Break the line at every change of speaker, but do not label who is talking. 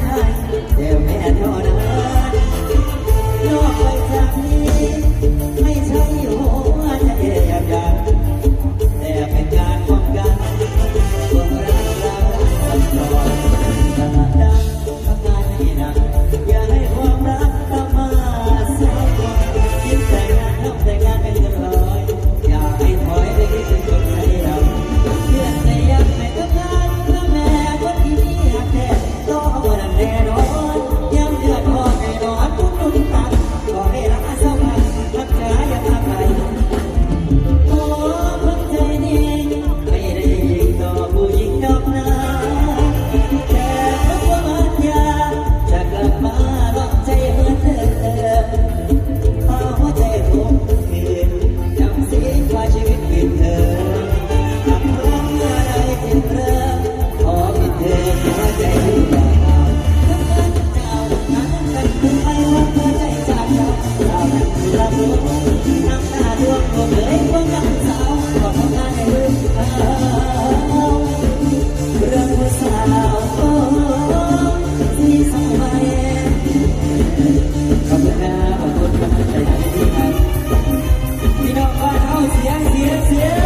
ไทยแต่แม่เท่านั้นโลกไปจา Yeah, yeah, yeah.